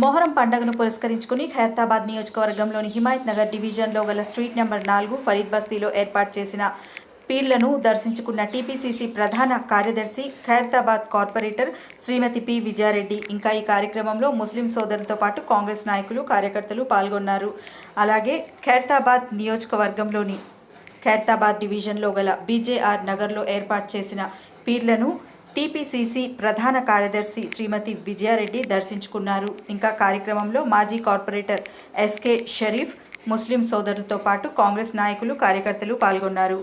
మొహరం పండుగను పురస్కరించుకుని ఖైరతాబాద్ నియోజకవర్గంలోని హిమాయత్ నగర్ డివిజన్లో గల స్ట్రీట్ నెంబర్ నాలుగు ఫరీద్ బస్తీలో ఏర్పాటు చేసిన పీర్లను దర్శించుకున్న టీపీసీసీ ప్రధాన కార్యదర్శి ఖైరతాబాద్ కార్పొరేటర్ శ్రీమతి పి. విజయారెడ్డి ఇంకా ఈ కార్యక్రమంలో ముస్లిం సోదరులతో పాటు కాంగ్రెస్ నాయకులు కార్యకర్తలు పాల్గొన్నారు. అలాగే ఖైరతాబాద్ నియోజకవర్గంలోని ఖైరతాబాద్ డివిజన్లో గల బీజేఆర్ నగర్లో ఏర్పాటు చేసిన పీర్లను టీపీసీసీ ప్రధాన కార్యదర్శి శ్రీమతి విజయారెడ్డి దర్శించుకున్నారు. ఇంకా కార్యక్రమంలో మాజీ కార్పొరేటర్ ఎస్కే షరీఫ్ ముస్లిం సోదరులతో పాటు కాంగ్రెస్ నాయకులు కార్యకర్తలు పాల్గొన్నారు.